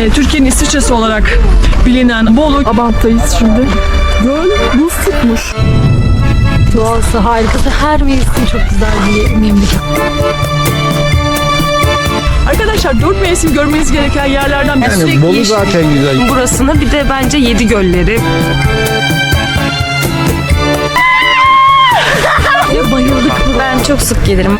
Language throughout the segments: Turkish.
e, Türkiye'nin İsviçre'si olarak bilinen Bolu Abant'tayız şimdi. Göl buz tutmuş. Doğası harikası. Her mevsim çok güzel bir memleket. Arkadaşlar dört mevsim görmeniz gereken yerlerden birisi. Yani Bolu zaten güzel. burasını bir de bence yedi gölleri. Ya bayıldık. Ben çok sık gelirim.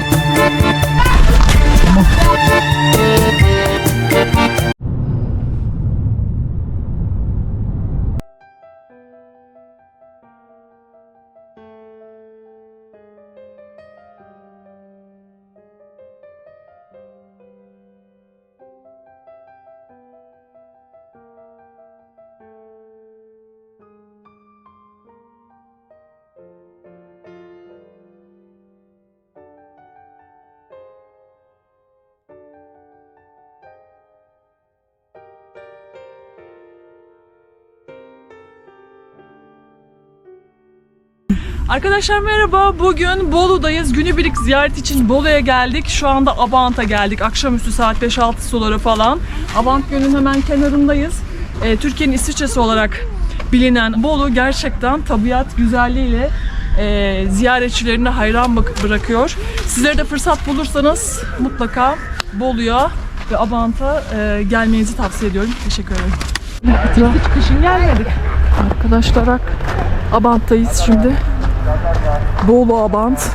Arkadaşlar merhaba. Bugün Bolu'dayız. Günübirlik ziyaret için Bolu'ya geldik. Şu anda Abant'a geldik. Akşamüstü saat 5-6 suları falan. Abant Gölü'nün hemen kenarındayız. Ee, Türkiye'nin İsviçre'si olarak bilinen Bolu gerçekten tabiat güzelliğiyle e, ziyaretçilerine hayran bırakıyor. Sizlere de fırsat bulursanız mutlaka Bolu'ya ve Abant'a e, gelmenizi tavsiye ediyorum. Teşekkür ederim. Hiç kışın gelmedik. Arkadaşlar Abant'tayız şimdi. Bolu Abant.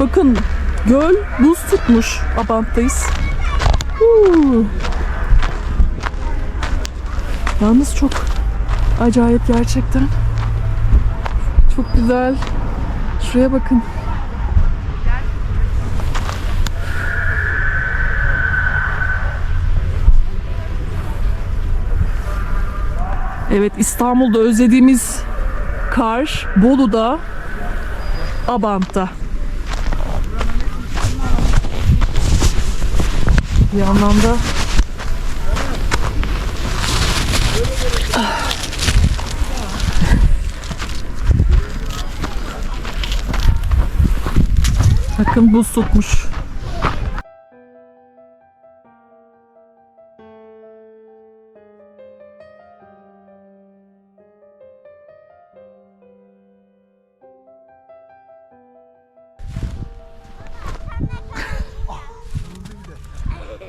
Bakın göl buz tutmuş. Abant'tayız. Huu. Yalnız çok acayip gerçekten. Çok güzel. Şuraya bakın. Evet İstanbul'da özlediğimiz kar Bolu'da Abant'ta. Bir anlamda Bakın buz tutmuş.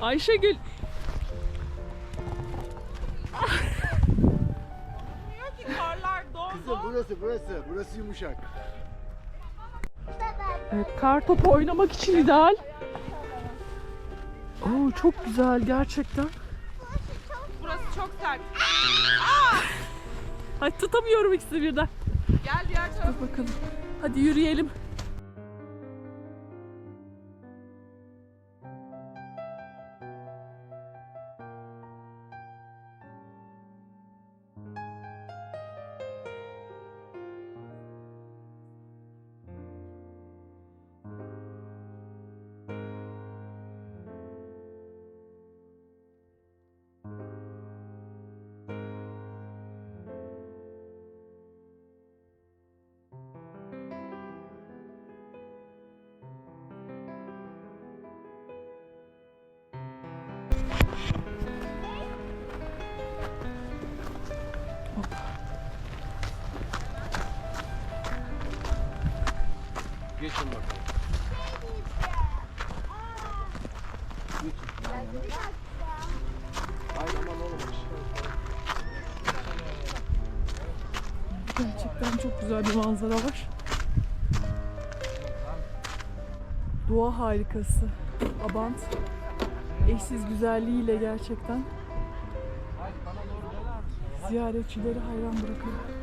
Ayşegül Burası burası. Burası yumuşak. Evet, kar topu oynamak için ideal. Oo, çok güzel gerçekten. Burası çok sert. Ay tutamıyorum ikisini birden. Gel diğer tarafa. Dur bakalım. Hadi yürüyelim. Geçin bakalım. Gerçekten çok güzel bir manzara var. Doğa harikası. Abant. Eşsiz güzelliğiyle gerçekten ziyaretçileri hayran bırakıyor.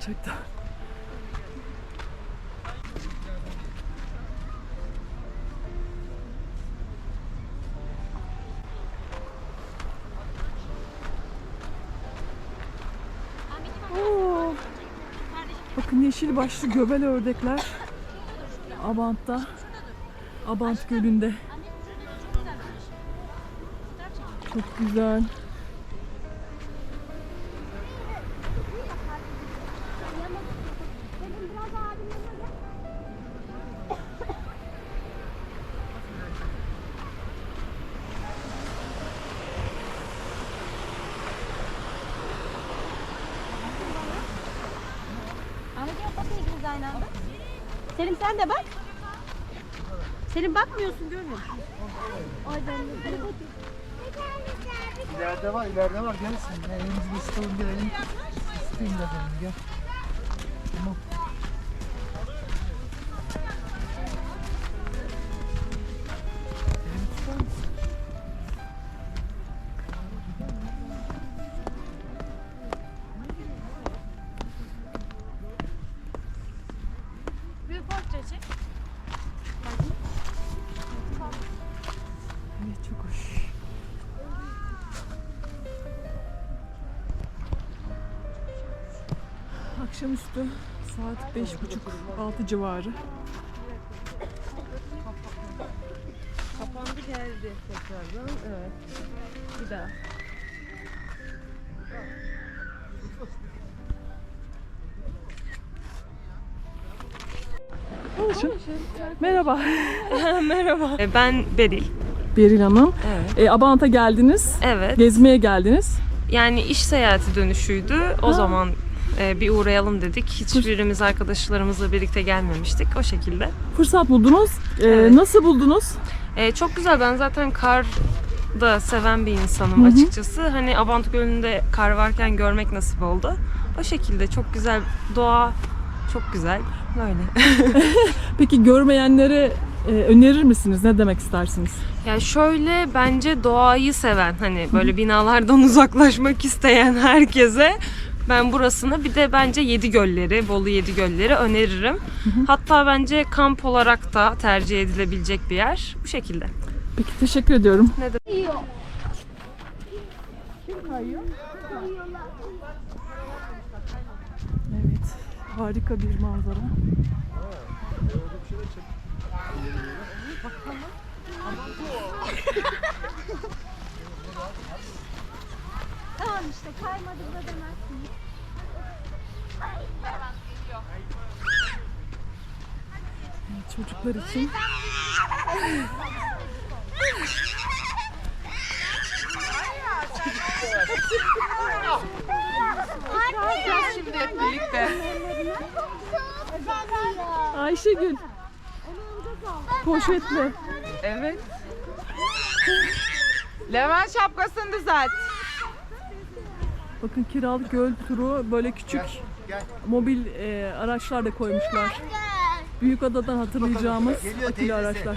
Gerçekten. Oo. Bakın yeşil başlı göbel ördekler. Abant'ta. Abant Gölü'nde. Çok güzel. Bakmıyorsun görmüyor musun? İleride var, ileride var. Gel sen. Elimizi bir ısıtalım, gel. Isıtayım da benim, gel. Akşamüstü saat beş buçuk altı civarı. Kapandı geldi tekrardan. Evet. Bir daha. Merhaba. Merhaba. E, Ben Beril. Beril Hanım. Evet. E, Abant'a geldiniz. Evet. Gezmeye geldiniz. Yani iş seyahati dönüşüydü. O zaman e, bir uğrayalım dedik. Hiçbirimiz arkadaşlarımızla birlikte gelmemiştik. O şekilde. Fırsat buldunuz. E, Evet. Nasıl buldunuz? E, çok güzel. Ben zaten kar da seven bir insanım Hı hı. açıkçası. Hani Abant Gölü'nde kar varken görmek nasip oldu. O şekilde çok güzel. Doğa çok güzel. Böyle. Peki görmeyenlere e, önerir misiniz? Ne demek istersiniz? Yani şöyle bence doğayı seven hani böyle binalardan uzaklaşmak isteyen herkese ben burasını bir de bence Yedi Gölleri, Bolu Yedi Gölleri öneririm. Hatta bence kamp olarak da tercih edilebilecek bir yer. Bu şekilde. Peki teşekkür ediyorum. Ne demek? Evet. Harika bir manzara. Tamam işte kaymadı da demezsin. Çocuklar için. Yapacağız şimdi hep birlikte. Ayşegül. Poşetle. Evet. Levent şapkasını düzelt. Bakın kiralık göl turu böyle küçük Gel. mobil e, araçlar da koymuşlar. Büyükada'dan hatırlayacağımız Geliyor akülü teyzesi. araçlar.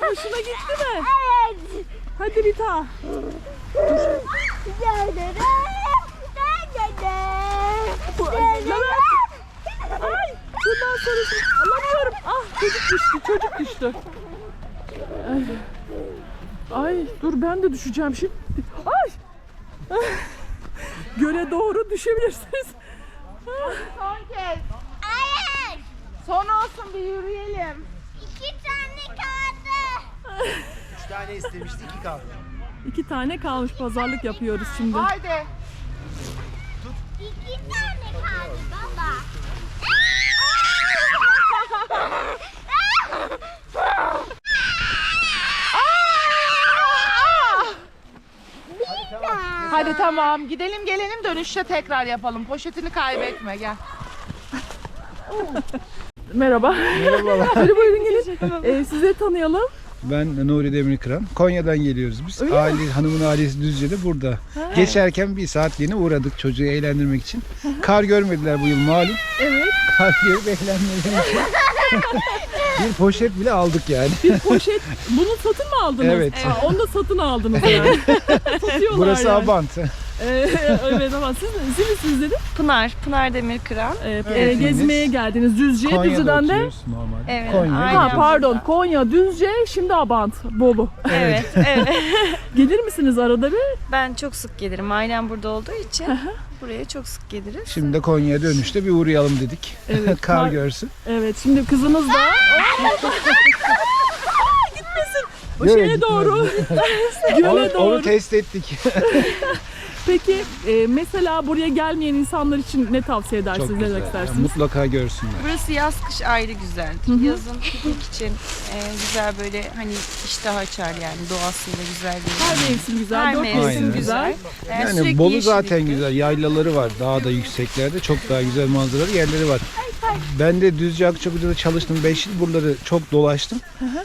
Hoşuna gitti mi? Evet. Hadi bir daha. Ay bundan sonrası alamıyorum. Ah çocuk düştü çocuk düştü. Ay. Ay dur ben de düşeceğim şimdi. Ay. Göle doğru düşebilirsiniz. Son kez. Hayır. Son olsun bir yürüyelim. İki tane kaldı. Üç tane istemişti, iki kaldı. İki tane kalmış pazarlık yapıyoruz şimdi. Haydi. İki tane kaldı baba. Hadi tamam gidelim gelelim dönüşte tekrar yapalım. Poşetini kaybetme gel. Merhaba. Merhabalar. Hadi buyurun gelin. Ee, sizi tanıyalım. Ben Nuri Demirkıran. Konya'dan geliyoruz biz. Öyle mi? Aile, hanımın ailesi Düzce'de burada. Geçerken bir saatliğine uğradık çocuğu eğlendirmek için. Kar görmediler bu yıl malum. Evet. Kar görüp eğlenmeleri için. Bir poşet bile aldık yani. Bir poşet. Bunu satın mı aldınız? Evet. Aa, onu da satın aldınız yani. Satıyorlar Burası yani. Abant. Ee, evet ama siz, siz misiniz dedim. Pınar, Pınar Demirkıran. Ee, Evet. gezmeye geldiniz Düzce'ye. Konya'da Düzce'den de oturuyoruz normalde. Evet, Konya. aynen. Ha pardon Konya, Düzce, şimdi Abant, Bolu. Evet, evet. Gelir misiniz arada bir? Ben çok sık gelirim. Ailem burada olduğu için buraya çok sık geliriz. Şimdi de Konya'ya dönüşte bir uğrayalım dedik. Evet. Kar kar- görsün. Evet şimdi kızınız da gitmesin. O şeye gitmez. doğru. Onu, Göle onu doğru. test ettik. Peki e, mesela buraya gelmeyen insanlar için ne tavsiye edersiniz? Çok ne güzel. demek Yani mutlaka görsünler. Burası yaz kış ayrı güzeldir. Yazın piknik için e, güzel böyle hani iştah açar yani doğasıyla güzel bir. Her mevsim güzel, Her dört mevsim mevsim Aynen. güzel. Yani, Yani sürekli Bolu zaten güzel. Yaylaları var. Daha da yükseklerde. Çok daha güzel manzaralı yerleri var. Ben de Düzce Akçakoca'da çalıştım. 5 yıl buraları çok dolaştım.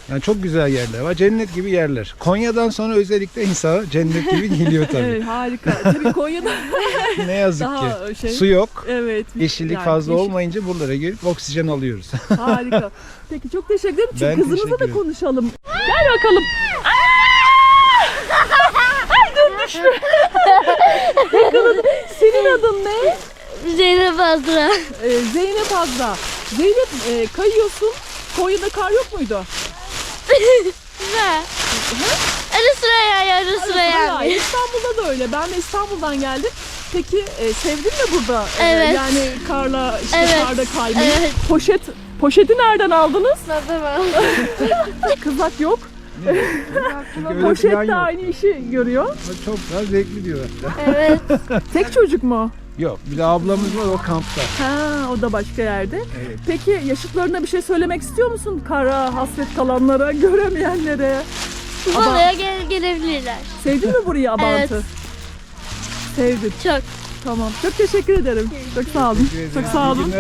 Yani çok güzel yerler var. Cennet gibi yerler. Konya'dan sonra özellikle insana cennet gibi geliyor tabii. Evet harika. Tabii Konya'da ne yazık daha ki. şey. Su yok. Evet. Yeşillik yani fazla yeşil- olmayınca buralara gelip oksijen alıyoruz. Harika. Peki çok teşekkür ederim. Çünkü Ben kızınızla teşekkür da ederim. konuşalım. Gel bakalım. Dur düşme. Bakalım senin adın ne? Zeynep Azra. Ee, Zeynep Azra. Zeynep e, kayıyorsun. Konya'da kar yok muydu? Güzel. Ara sıra ya, ara sıra Ya, yani. İstanbul'da da öyle. Ben de İstanbul'dan geldim. Peki e, sevdin mi burada? e, Evet. yani karla işte Evet. karda kaymayı. Evet. Poşet Poşeti nereden aldınız? Tamam. Kızak yok. Çünkü öyle Poşet plan de yok. aynı işi görüyor. Çok daha zevkli diyorlar. Evet. Tek çocuk mu? Yok bir de ablamız var o kampta. Ha, o da başka yerde. Evet. Peki yaşıtlarına bir şey söylemek istiyor musun? Kara, hasret kalanlara, göremeyenlere. Balaya gel gelebilirler. Sevdin mi burayı Abant'ı? Evet. Sevdim. Çok. Tamam. Çok teşekkür ederim. Çok sağ olun. Çok sağ olun.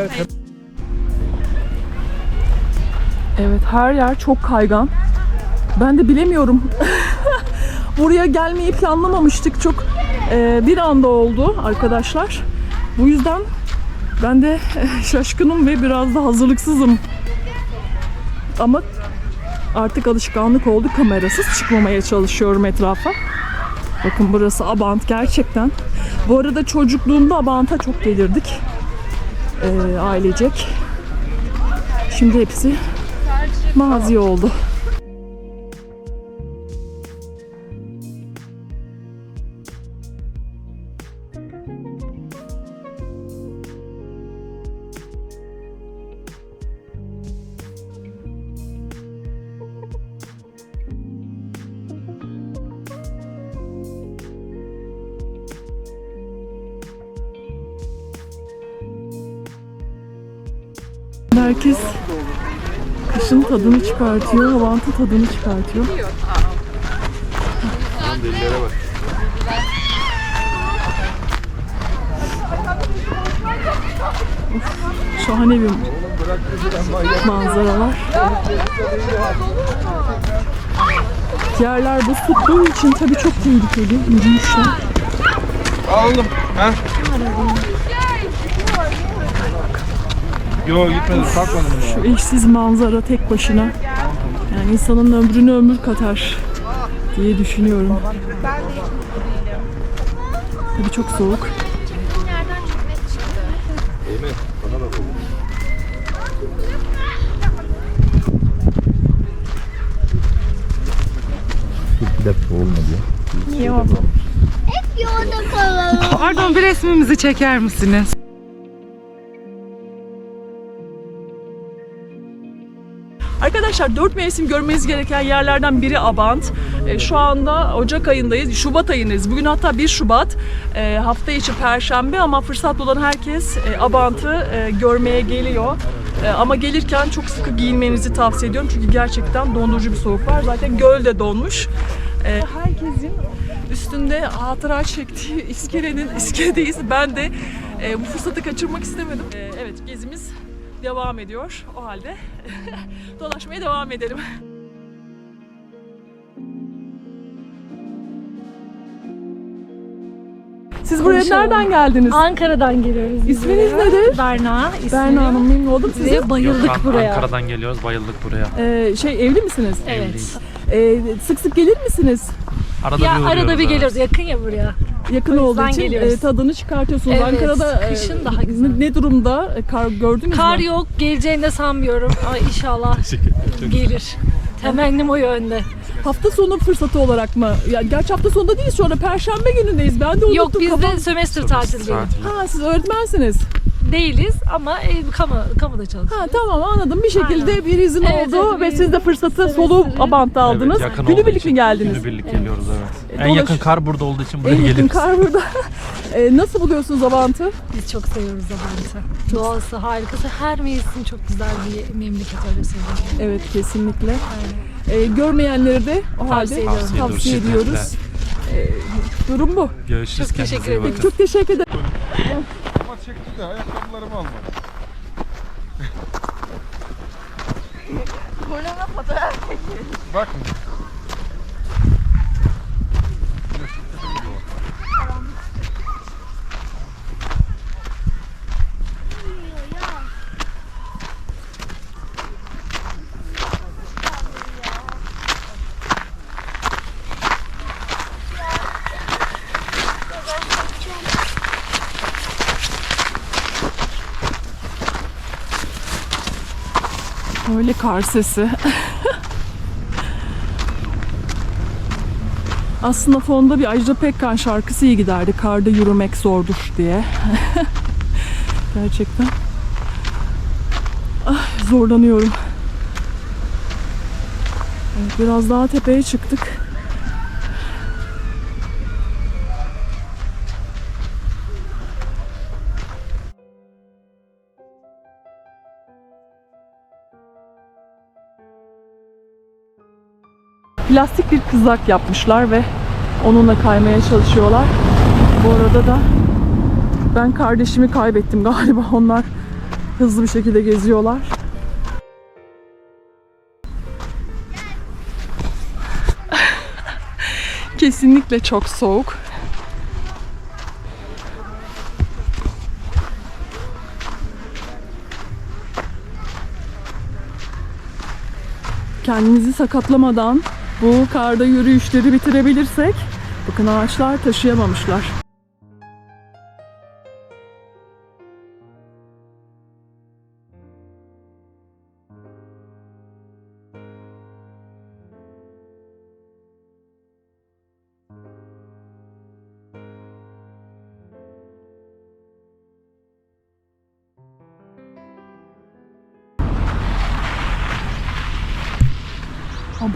Evet her yer çok kaygan. Ben de bilemiyorum. Buraya gelmeyi planlamamıştık. Çok e, bir anda oldu arkadaşlar. Bu yüzden ben de şaşkınım ve biraz da hazırlıksızım. Ama artık alışkanlık oldu. Kamerasız çıkmamaya çalışıyorum etrafa. Bakın burası Abant gerçekten. Bu arada çocukluğumda Abant'a çok gelirdik. E, ailecek. Şimdi hepsi mazi oldu. Herkes kışın tadını çıkartıyor, havantı tadını çıkartıyor. Uf, şahane bir manzaralar. Yerler buz tuttuğu için tabii çok tehlikeli yürüyüşler. Alalım. Ha? Yo gitmedi kalkmadım Şu eşsiz manzara tek başına yani insanın ömrünü ömür katar diye düşünüyorum. Tabii çok soğuk. Yolda kalalım. Pardon bir resmimizi çeker misiniz? Arkadaşlar dört mevsim görmeniz gereken yerlerden biri Abant. E, şu anda Ocak ayındayız, Şubat ayındayız. Bugün hatta 1 Şubat. E, hafta içi Perşembe ama fırsat olan herkes e, Abant'ı görmeye geliyor. Ama gelirken çok sıkı giyinmenizi tavsiye ediyorum. Çünkü gerçekten dondurucu bir soğuk var. Zaten göl de donmuş. Herkesin üstünde hatıra çektiği iskelenin iskeledeyiz. Ben de bu fırsatı kaçırmak istemedim. Evet gezimiz devam ediyor. O halde dolaşmaya devam edelim. Siz buraya Konuşalım. nereden geldiniz? Ankara'dan geliyoruz. biz İsminiz buraya. nedir? Berna. ismim. Berna Hanım memnun oldum size. Ve bayıldık Gökhan, buraya. Ankara'dan geliyoruz, bayıldık buraya. Ee, şey evli misiniz? Evet. Ee, sık sık gelir misiniz? Arada Ya bir uğruyoruz. arada bir evet. geliyoruz. Yakın ya buraya. Yakın O olduğu yüzden için geliyoruz. e, tadını çıkartıyorsunuz. Evet, Ankara'da e, kışın daha güzel. Ne, ne durumda? E, Kar gördünüz Kar mü? yok. Geleceğini de sanmıyorum. Ay inşallah gelir. Temennim o yönde. Hafta sonu fırsatı olarak mı? Yani gerçi hafta sonunda değiliz şu anda Perşembe günündeyiz. Ben de unuttum. Yok biz kafam- de sömestr tatildeyiz. Tatil. Ha siz öğretmensiniz. Değiliz ama e, kamu, kamuda çalışıyoruz. Ha tamam anladım. Bir şekilde Aynen. bir izin Evet, oldu evet, ve bir siz de fırsatı semestri- solu Abant'ta aldınız. Evet, yakın olduğu Günübirlik için mi geldiniz? Günübirlik geliyoruz evet. En dolaş- yakın kar burada olduğu için buraya En yakın kar burada. E, nasıl buluyorsunuz Abant'ı? Biz çok seviyoruz Abant'ı. Doğası harikası. Her mevsim çok güzel bir memleket öyle söyleyeyim. Evet kesinlikle. E, görmeyenleri de o halde Tavsiye ediyorum. Tavsiye ediyoruz tavsiye ediyoruz. E, durum bu. Görüşürüz. Çok kendinize teşekkür iyi ederim. bakın. Çok teşekkür ederim. Çekti de ayakkabılarımı almadı. Bakın. Öyle kar sesi. Aslında fonda bir Ajda Pekkan şarkısı iyi giderdi. Karda yürümek zordur diye. Gerçekten. Ah, zorlanıyorum. Evet, biraz daha tepeye çıktık. Plastik bir kızak yapmışlar ve onunla kaymaya çalışıyorlar. Bu arada da ben kardeşimi kaybettim galiba. Onlar hızlı bir şekilde geziyorlar. Kesinlikle çok soğuk. Kendimizi sakatlamadan bu karda yürüyüşleri bitirebilirsek bakın ağaçlar taşıyamamışlar.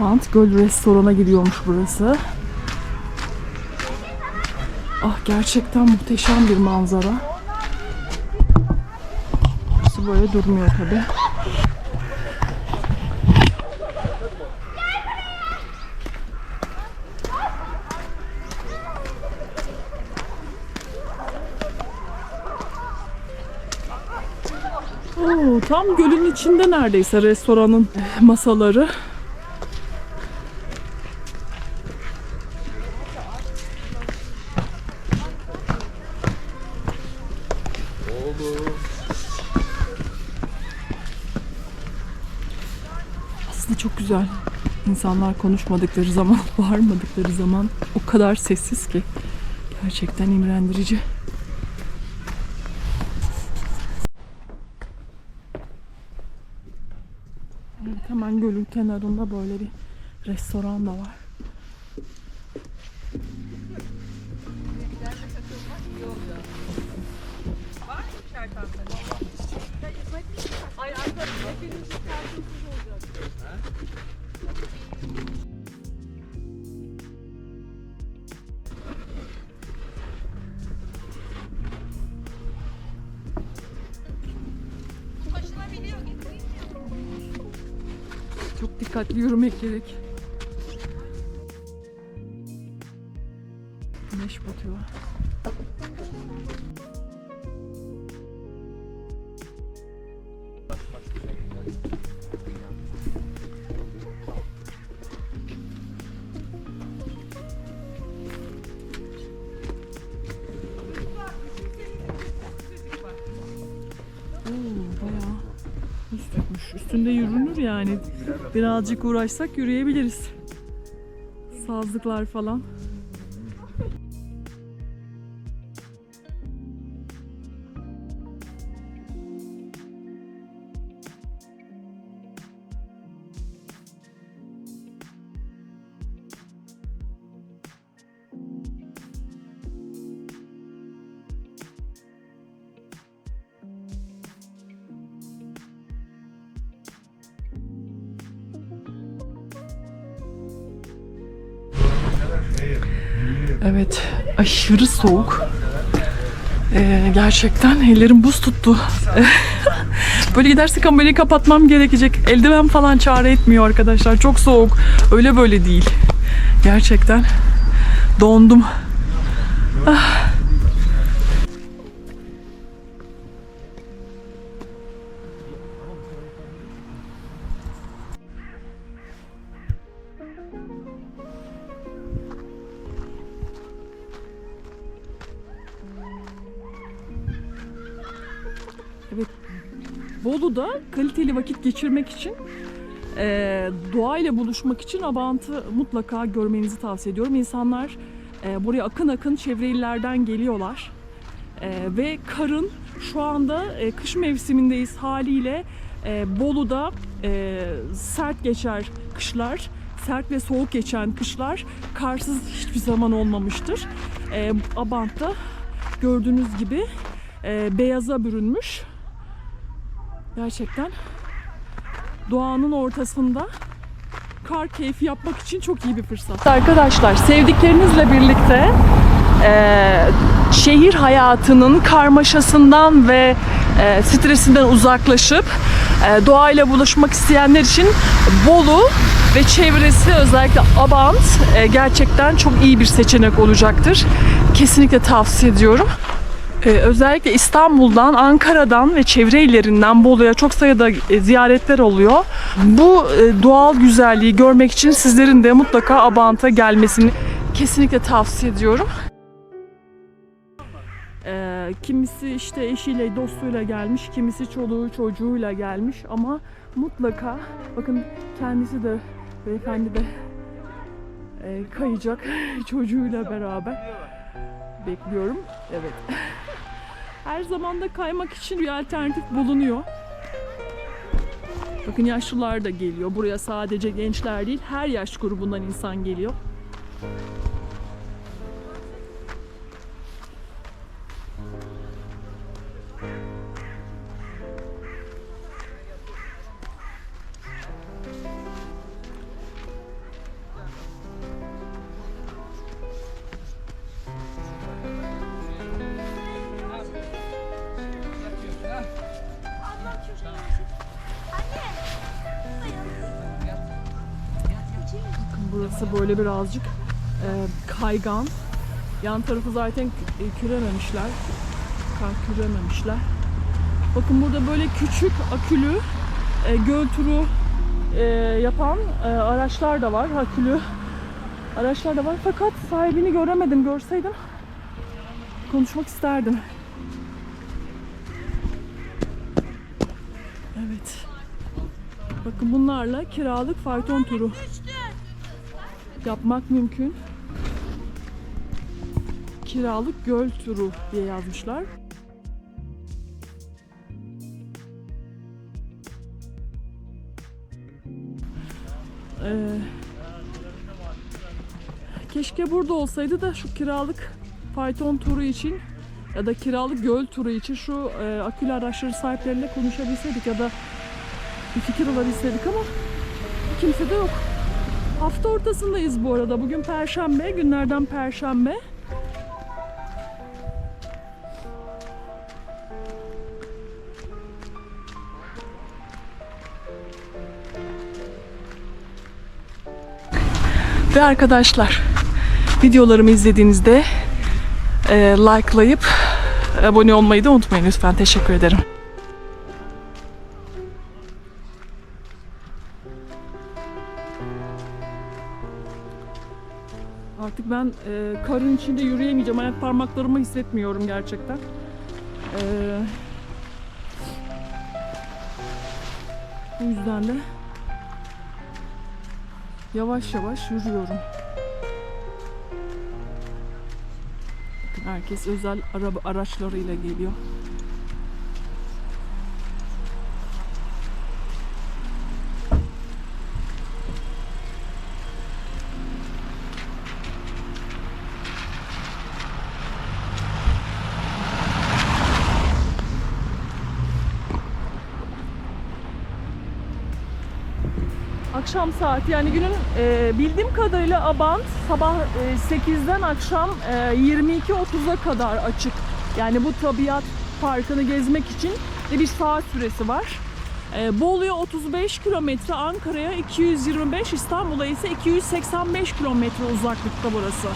Abant Göl restorana gidiyormuş burası. Ah gerçekten muhteşem bir manzara. Burası böyle durmuyor tabi. Tam gölün içinde neredeyse restoranın masaları. Güzel. İnsanlar konuşmadıkları zaman, bağırmadıkları zaman o kadar sessiz ki. Gerçekten imrendirici. Evet, hemen gölün kenarında böyle bir restoran da var. Çok dikkatli yürümek gerek. Birazcık uğraşsak yürüyebiliriz. Sazlıklar falan. Evet, aşırı soğuk. Ee, gerçekten ellerim buz tuttu. Böyle gidersek kamerayı kapatmam gerekecek. Eldiven falan çare etmiyor arkadaşlar. Çok soğuk. Öyle böyle değil. Gerçekten dondum. Ah. Bolu'da kaliteli vakit geçirmek için e, doğayla buluşmak için Abant'ı mutlaka görmenizi tavsiye ediyorum. İnsanlar e, buraya akın akın çevre illerden geliyorlar. E, ve karın şu anda e, kış mevsimindeyiz haliyle e, Bolu'da e, sert geçer kışlar, sert ve soğuk geçen kışlar karsız hiçbir zaman olmamıştır. E, Abant'ta gördüğünüz gibi e, beyaza bürünmüş. Gerçekten doğanın ortasında kar keyfi yapmak için çok iyi bir fırsat. Arkadaşlar sevdiklerinizle birlikte eee, şehir hayatının karmaşasından ve eee, stresinden uzaklaşıp eee, doğayla buluşmak isteyenler için Bolu ve çevresi özellikle Abant eee, gerçekten çok iyi bir seçenek olacaktır. Kesinlikle tavsiye ediyorum. Ee, özellikle İstanbul'dan, Ankara'dan ve çevre illerinden Bolu'ya çok sayıda e, ziyaretler oluyor. Bu e, doğal güzelliği görmek için sizlerin de mutlaka Abant'a gelmesini kesinlikle tavsiye ediyorum. Ee, kimisi işte eşiyle, dostuyla gelmiş, kimisi çoluğu, çocuğuyla gelmiş ama mutlaka bakın kendisi de beyefendi de e, kayacak çocuğuyla beraber bekliyorum. Evet. Her zaman da kaymak için bir alternatif bulunuyor. Bakın yaşlılar da geliyor. Buraya sadece gençler değil, her yaş grubundan insan geliyor. Burası böyle birazcık e, kaygan. Yan tarafı zaten e, kürememişler. Kar kürememişler. Bakın burada böyle küçük akülü e, göl turu e, yapan e, araçlar da var. Akülü araçlar da var. Fakat sahibini göremedim. Görseydim konuşmak isterdim. Evet. Bakın bunlarla kiralık fayton turu yapmak mümkün. Kiralık göl turu diye yazmışlar. Ee, keşke burada olsaydı da şu kiralık fayton turu için ya da kiralık göl turu için şu e, akülü araçları sahipleriyle konuşabilseydik ya da bir fikir alabilseydik ama kimse de yok. Hafta ortasındayız bu arada. Bugün perşembe, günlerden perşembe. Ve arkadaşlar, videolarımı izlediğinizde e, likelayıp abone olmayı da unutmayın lütfen. Teşekkür ederim. Ben e, karın içinde yürüyemeyeceğim. Ayak parmaklarımı hissetmiyorum gerçekten. E, Bu yüzden de yavaş yavaş yürüyorum. Herkes özel araba araçlarıyla geliyor. Akşam saati yani günün e, bildiğim kadarıyla Abant sabah e, 8'den akşam e, 22.30'a kadar açık. Yani bu tabiat parkını gezmek için de bir saat süresi var. E, Bolu'ya 35 kilometre, Ankara'ya 225, İstanbul'a ise 285 kilometre uzaklıkta burası.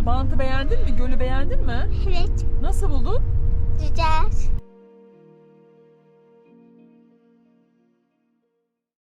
Abant'ı beğendin mi? Gölü beğendin mi? Evet. Nasıl buldun?